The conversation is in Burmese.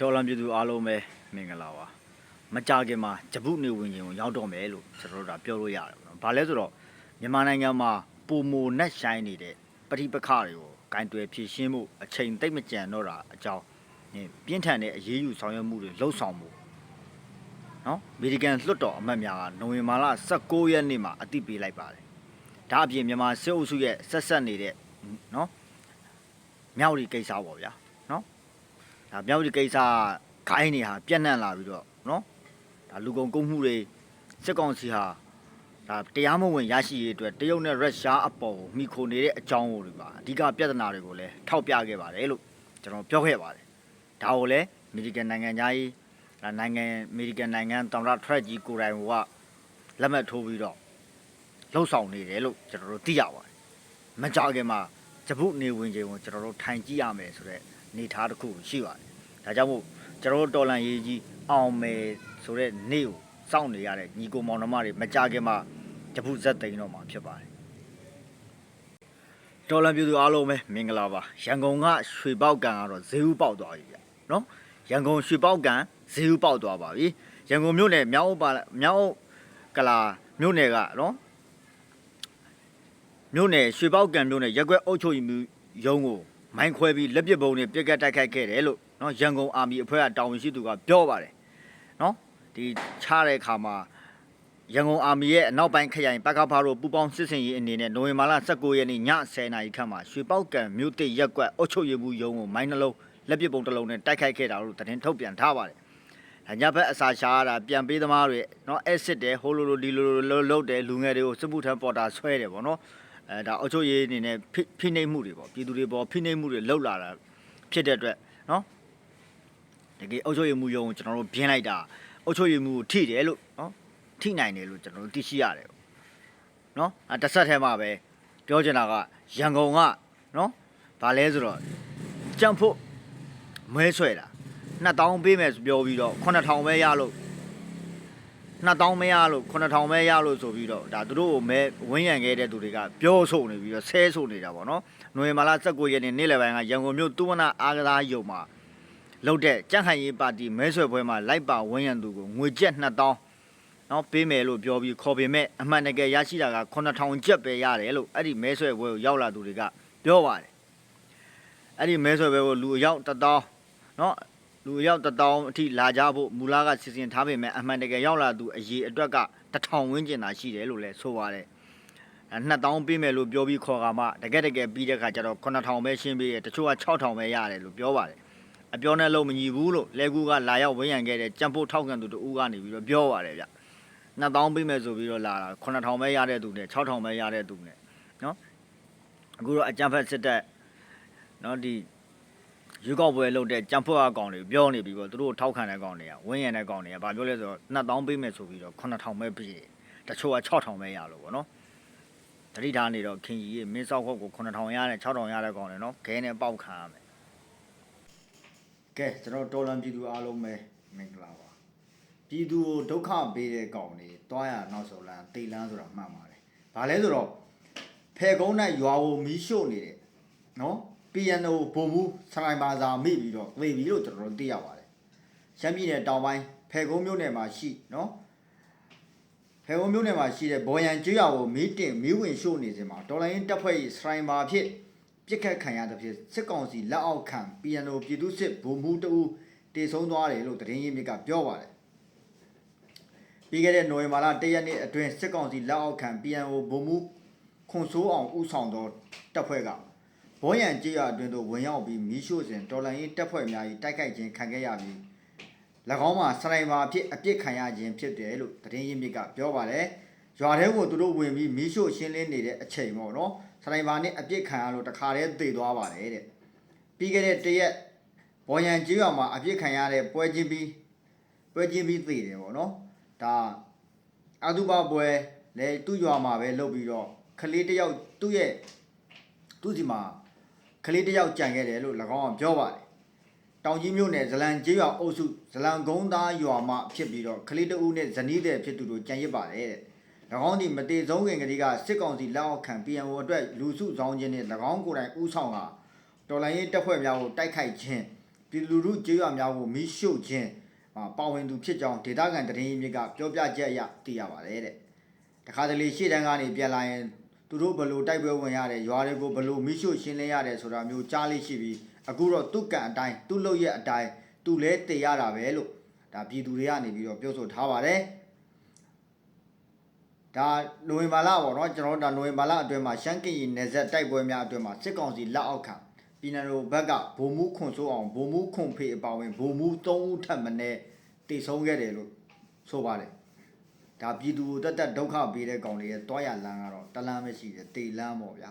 ဒေါ်လာပြည်သူအားလုံးပဲမင်္ဂလာပါမကြခင်မှာဂျပုနေဝင်ခြင်းကိုရောက်တော့မယ်လို့ကျွန်တော်တို့ဒါပြောလို့ရတယ်ပေါ့နော်။ဘာလဲဆိုတော့မြန်မာနိုင်ငံမှာပုံမိုနက်ရှိုင်းနေတဲ့ပဋိပက္ခတွေကိုဂိုင်းတွယ်ဖြည့်ရှင်းမှုအချိန်သိမ့်မကြံတော့တာအကြောင်းညပြင်းထန်တဲ့အရေးယူဆောင်ရွက်မှုတွေလှုပ်ဆောင်မှုနော်အမေရိကန်လွှတ်တော်အမတ်များကနိုဝင်ဘာလ16ရက်နေ့မှာအသိပေးလိုက်ပါတယ်။ဒါအပြင်မြန်မာစစ်အုပ်စုရဲ့ဆက်ဆက်နေတဲ့နော်မြောက်ရီကိစ္စပေါ့ဗျာနော် ဒါမြောက်ဒီကိစ္စဂိုင်းနေဟာပြန့်နှံ့လာပြီးတော့နော်ဒါလူကုန်ကုန်းမှုတွေစစ်ကောင်စီဟာဒါတရားမဝင်ရရှိရေးအတွက်တရုတ်နဲ့ရုရှားအပေါ်ကိုမိခိုနေတဲ့အကြောင်းတွေပါအဓိကပြဿနာတွေကိုလည်းထောက်ပြခဲ့ပါတယ်လို့ကျွန်တော်ပြောခဲ့ပါတယ်ဒါကိုလည်းအမေရိကန်နိုင်ငံသားကြီးဒါနိုင်ငံအမေရိကန်နိုင်ငံတောင်တထရက်ကြီးကိုယ်တိုင်ကလက်မှတ်ထိုးပြီးတော့လှုပ်ဆောင်နေတယ်လို့ကျွန်တော်တို့သိရပါတယ်မကြခင်မှာဂျပုနေဝင်ချိန်ကိုကျွန်တော်တို့ထိုင်ကြည့်ရမယ်ဆိုတော့နေသားတစ်ခုရှိပါတယ်။ ဒါကြောင့်မို့ကျွန်တော်တို့တော်လန်ရေးကြီးအောင်မယ်ဆိုတဲ့နေ့ကိုစောင့်နေရတဲ့ညီကိုမောင်နှမတွေမကြခင်မှာတပုဇက်သိန်းတော့မှာဖြစ်ပါတယ်။တော်လန်ပြည်သူအားလုံးပဲမင်္ဂလာပါ။ရန်ကုန်ကရွှေပေါက်ကန်ကတော့ဈေးဥပေါက်သွားပြီဗျ။နော်။ရန်ကုန်ရွှေပေါက်ကန်ဈေးဥပေါက်သွားပါပြီ။ရန်ကုန်မြို့နယ်မြောက်ဥပါမြောက်ဥကလာမြို့နယ်ကနော်မြို့နယ်ရွှေပေါက်ကန်မြို့နယ်ရက်ကွက်အုပ်ချုပ်ရေးမှုရုံးကိုမိုင်းခွဲပြီးလက်ပစ်ပုံးတွေပြစ်ကတ်တိုက်ခိုက်ခဲ့တယ်လို့ နော်ရန်ကုန်အာမီအဖွဲ့ကတာဝန်ရှိသူကပြောပါတယ်နော်ဒီချတဲ့အခါမှာရန်ကုန်အာမီရဲ့အနောက်ပိုင်းခရိုင်ပကဖားတို့ပူပေါင်းစစ်စင်ရေးအနေနဲ့နိုဝင်ဘာလ19ရက်နေ့ည10:00နာရီခန့်မှာရွှေပေါက်ကံမြို့တိတ်ရက်ကွက်အုပ်ချုပ်ရေးမှုရုံးကိုမိုင်းနှလုံးလက်ပစ်ပုံးတစ်လုံးနဲ့တိုက်ခိုက်ခဲ့တာလို့သတင်းထုတ်ပြန်ထားပါတယ်။ညဘက်အစာရှာရတာပြန်ပေးသမားတွေနော်အက်စစ်တယ်ဟိုလိုလိုဒီလိုလိုလုတ်တယ်လူငယ်တွေကိုစစ်မှုထမ်းပေါ်တာဆွဲတယ်ဗောနော်။အဲဒါအုပ်ချုပ်ရေးအနေနဲ့ဖိဖိနှိပ်မှုတွေပေါ့ပြည်သူတွေပေါ်ဖိနှိပ်မှုတွေလှုပ်လာတာဖြစ်တဲ့အတွက်နော် တကယ်အုပ်ချုပ်ရေးမှုရုံးကိုကျွန်တော်တို့ပြင်းလိုက်တာအုပ်ချုပ်ရေးမှုကိုထိတယ်လို့နော်ထိနိုင်တယ်လို့ကျွန်တော်တို့သိရှိရတယ်ပေါ့နော်အဲတစ်ဆက်ထဲမှာပဲပြောချင်တာကရန်ကုန်ကနော်ဗာလဲဆိုတော့ကြံဖို့မဲဆွဲတာ2000ပေးမယ်ဆိုပြောပြီးတော့9000ပဲရလို့2000မရလို့9000ပဲရလို့ဆိုပြီးတော့ဒါသူတို့ကိုမဲဝင်းရံခဲ့တဲ့သူတွေကပြောဆိုနေပြီးတော့ဆဲဆိုနေတာပေါ့နော်နိုဝင်ဘာလ19ရက်နေ့နေ့လယ်ပိုင်းကရန်ကုန်မြို့တူဝနာအားကစားရုံမှာ လုပ်တဲ့ကြန့်ခိုင်ရေးပါတီမဲဆွဲပွဲမှာလိုက်ပါဝင်းရံသူကိုငွေကျပ်2000နော်ပေးမယ်လို့ပြောပြီးခေါ်ပေမဲ့အမှန်တကယ်ရရှိတာက9000ကျပ်ပဲရတယ်လို့အဲ့ဒီမဲဆွဲပွဲကိုရောက်လာသူတွေကပြောပါတယ်အဲ့ဒီမဲဆွဲပွဲကိုလူအယောက်1000နော်လူအယောက်1000အထိလာကြဖို့မူလကစီစဉ်ထားပေမဲ့အမှန်တကယ်ရောက်လာသူအရေးအတွက်က1000ဝန်းကျင်သာရှိတယ်လို့လည်းဆိုပါတယ်။အဲ2000ပေးမယ်လို့ပြောပြီးခေါ်ကမှတကယ်တကယ်ပြီးတဲ့ခါကျတော့9000ပဲရှင်းပေးတယ်တချို့က6000ပဲရတယ်လို့ပြောပါတယ်။ အပြောနဲ့လုံးမညီဘူးလို့လဲကူကလာရောက်ဝန်းရံခဲ့တဲ့ကြံဖို့ထောက်ခံသူတူကနေပြီးတော့ပြောပါတယ်ဗျ။2000ပေးမယ်ဆိုပြီးတော့လာတာ9000ပဲရတဲ့သူနဲ့6000ပဲရတဲ့သူနဲ့နော်။အခုတော့အကြံဖက်စစ်တပ်နော်ဒီရွေးကောက်ပွဲလုပ်တဲ့ကြံဖွက်အကောင်တွေပြောနေပြီပေါ့သူတို့ထောက်ခံတဲ့ကောင်တွေကဝင်းရံတဲ့ကောင်တွေကဗာပြောလဲဆိုတော့2000ပေးမယ်ဆိုပြီးတော့9000ပဲပေးတယ်တချို့က6000ပဲရလို့ပေါ့နော်တတိထားနေတော့ခင်ကြီးရေမင်းစောက်ခွက်ကို9000ရတယ်6000ရတဲ့ကောင်တွေနော်ခဲနဲ့ပေါက်ခံရမယ် ကဲကျွန်တော်တော်လန်ပြည်သူအားလုံးပဲမင်္ဂလာပါပြည်သူကိုဒုက္ခပေးတဲ့ကောင်တွေတွားရနောက်ဆိုလန်းတိတ်လန်းဆိုတာမှန်ပါတယ်ဗာလဲဆိုတော့ဖဲကုန်းနဲ့ရွာကိုမီးရှို့နေတယ်နော် PNO ဘုံမှုစရိုင်ဘာသာမိပြီးတော့သေပြီလို့ကျွန်တော်တို့သိရပါတယ်။ရှမ်းပြည်နယ်တောင်ပိုင်းဖဲကုန်းမြို့နယ်မှာရှိနော်ဖဲကုန်းမြို့နယ်မှာရှိတဲ့ဘော်ရန်ကျွော်ကိုမီးတင်မီးဝင်ရှို့နေစဉ်မှာဒေါ်လာရင်းတပ်ဖွဲ့၏စရိုင်ဘာဖြစ် ပြစ်ခတ်ခံရတဲ့ဖြစ်စစ်ကောင်စီလက်အောက်ခံ PNO ပြည်သူစစ်ဘုံမှုတူတေဆုံးသွားတယ်လို့သတင်းရင်းမြစ်ကပြောပါတယ်။ပြီးခဲ့တဲ့နိုဝင်ဘာလ၁ရက်နေ့အတွင်းစစ်ကောင်စီလက်အောက်ခံ PNO ဘုံမှုခွန်ဆိုးအောင်ဥဆောင်သောတပ်ဖွဲ့ကဘောရန်ကြေးရအတွင်းသို့ဝင်ရောက်ပြီးမီးရှို့စဉ်တော်လန်ရေးတပ်ဖွဲ့များ၏တိုက်ခိုက်ခြင်းခံခဲ့ရပြီး၎င်းမှာစရိုင်ဘာအဖြစ်အပြစ်ခံရခြင်းဖြစ်တယ်လို့သတင်းရင်းမြစ်ကပြောပါတယ်။ရွာထဲကိုသူတို့ဝင်ပြီးမီးရှို့ရှင်းလင်းနေတဲ့အချိန်ပေါ့နော်။ စရိုင်ဘာနဲ့အပြစ်ခံရလို့တခါတည်းသေသွားပါတယ်တဲ့။ပြီးခဲ့တဲ့တရက်ဘောရန်ကြေးရမှာအပြစ်ခံရတဲ့ပွဲချင်းပြီးပွဲချင်းပြီးသေတယ်ပေါ့နော်။ဒါအတုပပွဲလဲသူ့ရွာမှာပဲလုပ်ပြီးတော့ကလေးတစ်ယောက်သူ့ရဲ့သူ့စီမှာကလေးတစ်ယောက်ကြံခဲ့တယ်လို့၎င်းကပြောပါတယ်။တောင်ကြီးမြို့နယ်ဇလံကျေးရွာအုပ်စုဇလံကုန်းသားရွာမှဖြစ်ပြီးတော့ကလေးတအူးနဲ့ဇနီးတဲ့ဖြစ်သူတို့ကြံရစ်ပါတယ်တဲ့။၎ င်းဒီမတေဆုံးခင်ကလေးကစစ်ကောင်စီလက်အောက်ခံ PNO အတွက်လူစုဆောင်ခြင်းနဲ့၎င်းကိုယ်တိုင်ဥဆောင်ကတော်လိုင်းရေးတပ်ဖွဲ့များကိုတိုက်ခိုက်ခြင်းပြည်သူလူထုကြေးရွာများကိုမိရှုခြင်းအာပါဝင်သူဖြစ်ကြောင်းဒေသခံတရင်မြစ်ကပြောပြချက်အရသိရပါတယ်တဲ့တခါတလေရှေ့တန်းကနေပြန်လာရင်သူတို့ဘလို့တိုက်ပွဲဝင်ရတယ်ရွာတွေကိုဘလို့မိရှုရှင်းလင်းရတယ်ဆိုတာမျိုးကြားလိရှိပြီးအခုတော့သူ့ကံအတိုင်းသူ့လုပ်ရက်အတိုင်းသူလဲတည်ရတာပဲလို့ဒါပြည်သူတွေကနေပြီးတော့ပြောဆိုထားပါတယ် ဒါနိုဝင်ဘာလပေါ့နော်ကျွန်တော်တို့ဒါနိုဝင်ဘာလအတွင်းမှာရှမ်းကင်ရီနယ်စပ်တိုက်ပွဲများအတွင်းမှာစစ်ကောင်စီလက်အောက်ခံပြည်နယ်တော်ဘက်ကဗိုလ်မှူးခွန်ဆိုးအောင်ဗိုလ်မှူးခွန်ဖေအပါဝင်ဗိုလ်မှူး၃ဦးထပ်မံနဲ့တည်ဆုံးခဲ့တယ်လို့ဆိုပါတယ်ဒါပြည်သူကိုတက်တက်ဒုက္ခပေးတဲ့ကောင်တွေရဲ့တွားရလန်းကတော့တလန်းပဲရှိတယ်တေလန်းပေါ့ဗျာ